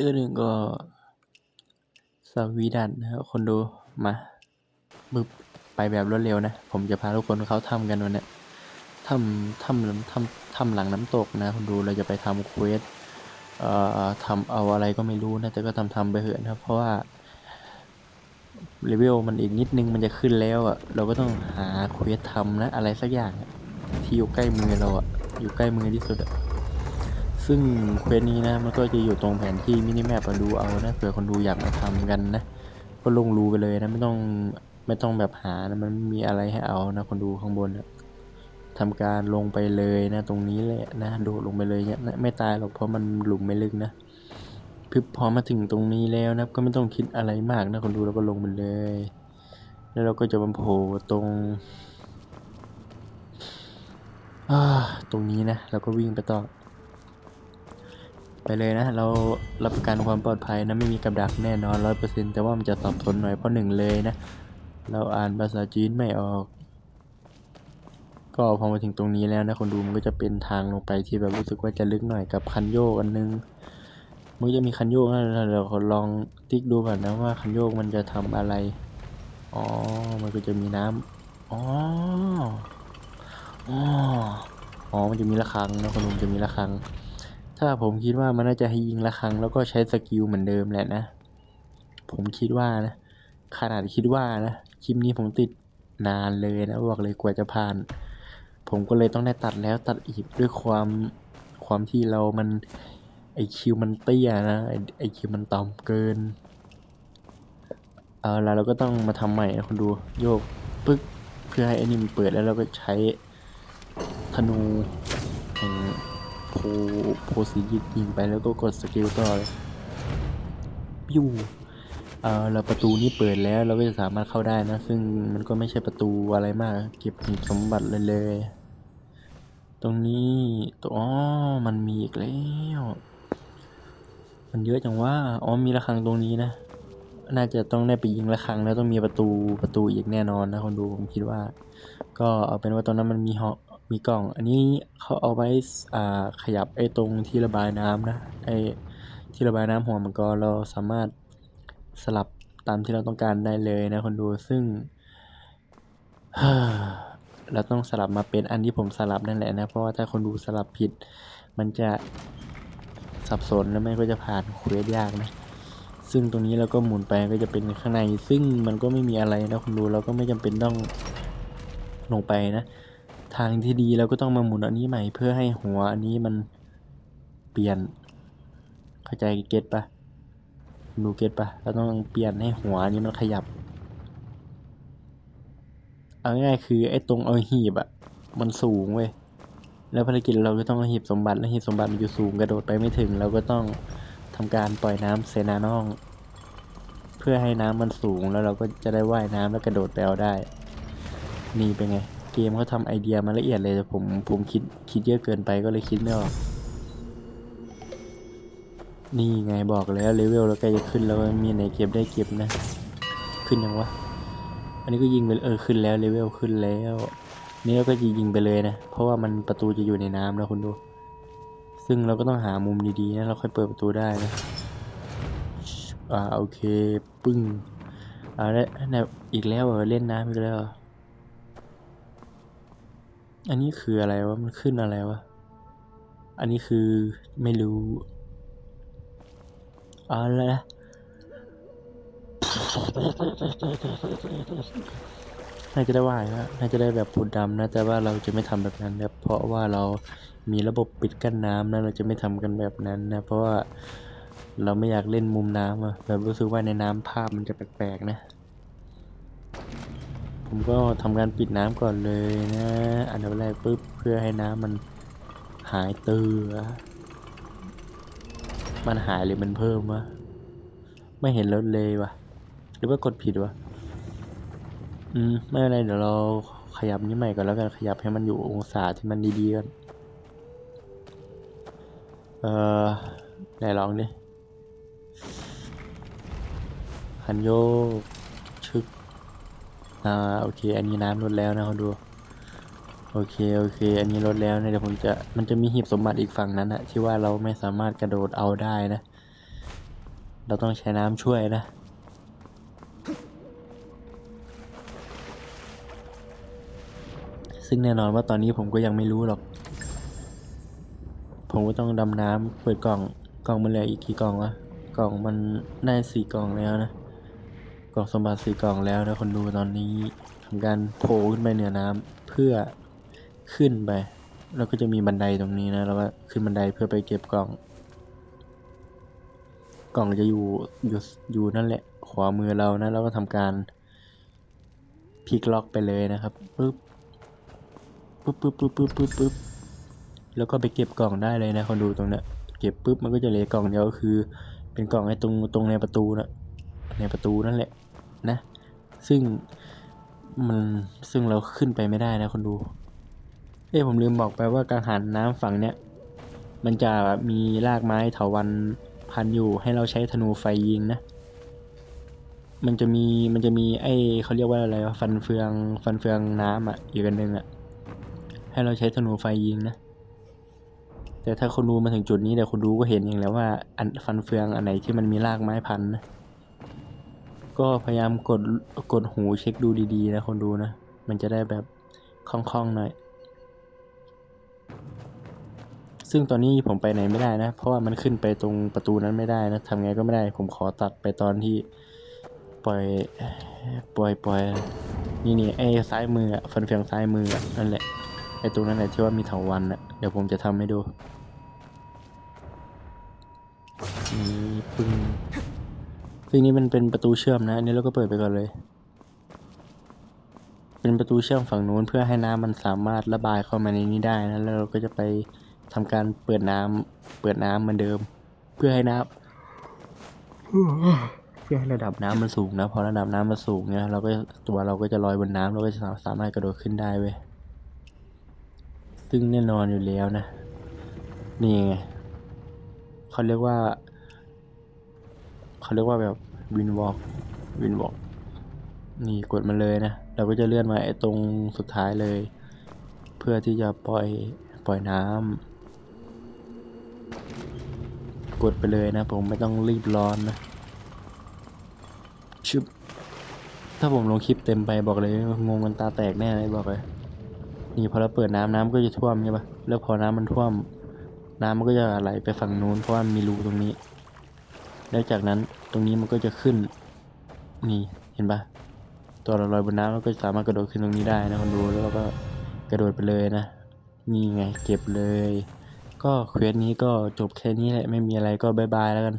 ตื้อหนึ่งก็สวีดันนะครับคนดูมาบึบไปแบบรวดเร็วนะ ผมจะพาทุกคนเขาทำกันวันเนี้ยทำทำทำทำหลังน้ำตกนะคนดูเราจะไปทำเควสเอ่อทำเอาอะไรก็ไม่รู้นะแต่ก็ทำทำไปเถอะนะเพราะว่าเลเวลมันอีกนิดนึงมันจะขึ้นแล้วอะ เราก็ต้องหาเควสทำนะ อะไรสักอย่างที่อยู่ใกล้มือเราอะ อยู่ใกล้มือที่สุดอะ ซึ่งเควสนี้นะมันก็จะอยู่ตรงแผนที่มินิแมปมาดูเอานะเผื่อคนดูอยากมาทำกันนะก็ลงรูไปเลยนะไม่ต้องไม่ต้องแบบหานะมันมีอะไรให้เอานะคนดูข้างบนนะทำการลงไปเลยนะ ตรงนี้แหละนะโดดลงไปเลยเนี่ยไม่ตายหรอกเพราะมันหลุมไม่ลึกนะพึบพอมาถึงตรงนี้แล้วนะก็ไม่ต้องคิดอะไรมากนะคนดูเราก็ลงไปเลย แล้วเราก็จะมาโผล่ตรงตรงนี้นะเราก็วิ่งไปต่อ ไปเลยนะ เรารับประกันความปลอดภัยนะไม่มีกับดักแน่นอนร้อยเปอร์เซ็นแต่ว่ามันจะสับสนหน่อยเพราะหนึ่งเลยนะ เราอ่านภาษาจีนไม่ออก ก็พอมาถึงตรงนี้แล้วนะคนดูมันก็จะเป็นทางลงไปที่แบบรู้สึกว่าจะลึกหน่อยกับคันโยกอันนึงมันจะมีคันโยกนะเดี๋ยวลองติ๊กดูก่อนนะว่าคันโยกมันจะทำอะไรอ๋อมันก็จะมีน้ำอ๋ออ๋ออ๋อมันจะมีระฆังนะคนดูมันจะมีระฆัง ถ้าผมคิดว่ามันน่าจะให้ยิงระฆังแล้วก็ใช้สกิลเหมือนเดิมแหละนะ ผมคิดว่านะ ขนาดคิดว่านะคลิปนี้ผมติดนานเลยนะบอกเลยกว่าจะผ่าน ผมก็เลยต้องได้ตัดแล้วตัดอีกด้วยความความที่เรามันไอคิวมันเตี้ยนะไอคิวมันต่ำเกินเอาละเราก็ต้องมาทำใหม่นะคนดูโยกปึ๊กเพื่อให้อนี่มันเปิดแล้วเราก็ใช้ธนูแห่ง โพโพสียิงยิงไปแล้วก็กดสกิลต่อเลยปิ้วเออเราประตูนี้เปิดแล้วเราก็จะสามารถเข้าได้นะ ซึ่งมันก็ไม่ใช่ประตูอะไรมาก เก็บสมบัติเลยเลย ตรงนี้ตัวอ๋อมันมีอีกแล้วมันเยอะจังว่าอ๋อมีระฆังตรงนี้นะ น่าจะต้องได้ไปยิงระฆังแล้วต้องมีประตูประตูอีกแน่นอนนะคนดูผมคิดว่า ก็เอาเป็นว่าตอนนั้นมันมีเหอ มีกล่อง อันนี้เขาเอาไว้อ่าขยับไอ้ตรงที่ระบายน้ำนะไอ้ที่ระบายน้ำหัวมันก็เราสามารถสลับตามที่เราต้องการได้เลยนะคนดูซึ่งเราต้องสลับมาเป็นอันที่ผมสลับนั่นแหละนะ เพราะว่าถ้าคนดูสลับผิด มันจะสับสนแล้วมันก็จะผ่านเควสยากนะ ซึ่งตรงนี้เราก็หมุนไปก็จะเป็นข้างใน ซึ่งมันก็ไม่มีอะไรนะคุณดูเราก็ไม่จำเป็นต้องลงไปนะ ทางที่ดีเราก็ต้องมาหมุนอันนี้ใหม่เพื่อให้หัวอันนี้มันเปลี่ยน เข้าใจเก็ตปะคุณดูเก็ตปะเราต้องเปลี่ยนให้หัวนี้มันขยับ เอาง่ายคือไอ้ตรงเอาหีบอะมันสูงเว้ยแล้วภารกิจเราก็ต้องเอาหีบสมบัติแล้วหีบสมบัติมันอยู่สูงกระโดดไปไม่ถึงเราก็ต้องทำการปล่อยน้ำเซนาน่อง เพื่อให้น้ำมันสูงแล้วเราก็จะได้ว่ายน้ำแล้วกระโดดไปเอาได้ นี่เป็นไง เกมเขาทำไอเดียมาละเอียดเลยแต่ผมผมคิดคิดเยอะเกินไปก็เลยคิดไม่ออก นี่ไงบอกแล้วเลเวลเราใกล้จะขึ้นแล้วมีไหนเก็บได้เก็บนะ ขึ้นยังวะ อันนี้ก็ยิงไปเออขึ้นแล้วเลเวลขึ้นแล้ว นี่เราก็จะยิงไปเลยนะ เพราะว่ามันประตูจะอยู่ในน้ำนะคุณดู ซึ่งเราก็ต้องหามุมดีๆนะเราค่อยเปิดประตูได้นะอ่าโอเค ปึ้งอ่าล้วแล้วอีกแล้วเหรอเล่นน้ำอีกแล้วเหรอ อันนี้คืออะไรวะ มันขึ้นอะไรวะ อันนี้คือไม่รู้อ๋อแล้วนะน่าจะได้ว่ายนะน่าจะได้แบบปูดดำนะ แต่ว่าเราจะไม่ทำแบบนั้นนะเพราะว่าเรามีระบบปิดกั้นน้ำนะ เราจะไม่ทำกันแบบนั้นนะ เพราะว่าเราไม่อยากเล่นมุมน้ำอะแบบรู้สึกว่าในน้ำภาพมันจะแปลกๆนะ ผมก็ทำการปิดน้ำก่อนเลยนะอันดับแรกปุ๊บเพื่อให้น้ำมันหายเตือมันหายหรือมันเพิ่มวะไม่เห็นลดเลยวะหรือว่ากดผิดวะอืมไม่เป็นไรเดี๋ยวเราขยับนี้ใหม่ก่อนแล้วกันขยับให้มันอยู่องศาที่มันดีๆกันเออไหนลองดิคันโยก อ่าโอเค อันนี้น้ำลดแล้วนะเขาดู โอเคโอเค อันนี้ลดแล้วนะเดี๋ยวผมจะมันจะมีหีบสมบัติอีกฝั่งนั้นนะที่ว่าเราไม่สามารถกระโดดเอาได้นะ เราต้องใช้น้ำช่วยนะซึ่งแน่นอนว่าตอนนี้ผมก็ยังไม่รู้หรอก ผมก็ต้องดำน้ำเปิดกล่อง กล่องมันเหลืออีกกี่กล่องวะ กล่องมันได้สี่กล่องแล้วนะ กล่องสมบัติสี่กล่องแล้วนะคนดูตอนนี้ทำการโผล่ขึ้นไปเหนือน้ำเพื่อขึ้นไปแล้วก็จะมีบันไดตรงนี้นะแล้วก็ขึ้นบันไดเพื่อไปเก็บกล่อง กล่องจะอยู่อยู่อยู่นั่นแหละขวามือเรานะแล้วก็ทำการพลิกล็อกไปเลยนะครับปึ๊บปึ๊บปึ๊บปึ๊บปึ๊บปึ๊บปึ๊บแล้วก็ไปเก็บกล่องได้เลยนะคนดูตรงเนี้ยเก็บปุ๊บมันก็จะเหลือกล่องเดียวก็คือ เป็นกล่องไอ้ตรงตรงในประตูนะ ในประตูนั่นแหละนะ ซึ่งมันซึ่งเราขึ้นไปไม่ได้นะคนดู เอ้ผมลืมบอกไปว่ากังหันน้ำฝั่งเนี้ยมันจะมีรากไม้เถาวันพันอยู่ให้เราใช้ธนูไฟยิงนะ มันจะมีมันจะมีไอ้เขาเรียกว่าอะไรวะฟันเฟืองฟันเฟืองน้ำอะอีกันหนึ่งอะ ให้เราใช้ธนูไฟยิงนะ แต่ถ้าคนดูมาถึงจุดนี้เดี๋ยวคนดูก็เห็นเองแล้วว่าอันฟันเฟืองอันไหนที่มันมีรากไม้พันนะ ก็พยายามกดกดหูเช็คดูดีๆนะคนดูนะ มันจะได้แบบคล่องๆหน่อย ซึ่งตอนนี้ผมไปไหนไม่ได้นะ เพราะว่ามันขึ้นไปตรงประตูนั้นไม่ได้นะทำไงก็ไม่ได้ ผมขอตัดไปตอนที่ปล่อยปล่อยปล่อยนี่นี่ไอ้ซ้ายมืออะฟันเฟืองซ้ายมืออะนั่นแหละไอ้ตรงนั้นแหละที่ว่ามีเถาวันอะเดี๋ยวผมจะทำให้ดูนี่ปึ้ง ซึ่งนี้มันเป็นประตูเชื่อมนะอันนี้เราก็เปิดไปก่อนเลย เป็นประตูเชื่อมฝั่งนู้นเพื่อให้น้ำมันสามารถระบายเข้ามาในนี้ได้นะแล้วเราก็จะไปทำการเปิดน้ำเปิดน้ำเหมือนเดิม เพื่อให้น้ำเพื่อให้ระดับน้ำมันสูงนะพอระดับน้ำมันสูงเนี่ยเราก็ตัวเราก็จะลอยบนน้ำเราก็จะสามารถกระโดดขึ้นได้เว้ยซึ่งแน่นอนอยู่แล้วนะ นี่ไงเขาเรียกว่า เขาเรียกว่าแบบวินวอล์กวินวอล์กนี่กดมาเลยนะ เราก็จะเลื่อนมาไอ้ตรงสุดท้ายเลย เพื่อที่จะปล่อยปล่อยน้ำกดไปเลยนะ ผมไม่ต้องรีบร้อนนะชึบถ้าผมลงคลิปเต็มไปบอกเลยงงกันตาแตกแน่เลยบอกเลยนี่พอเราเปิดน้ำน้ำก็จะท่วมใช่ปะแล้วพอน้ำมันท่วม น้ำมันก็จะไหลไปฝั่งนู้นเพราะว่ามีรูตรงนี้ แล้วจากนั้นตรงนี้มันก็จะขึ้น นี่เห็นปะตัวเราลอยบนน้ำเราก็สามารถกระโดดขึ้นตรงนี้ได้นะคนดูแล้วเราก็กระโดดไปเลยนะนี่ไงเก็บเลย ก็เควสนี้ก็จบแค่นี้แหละไม่มีอะไรก็บายบายแล้วกัน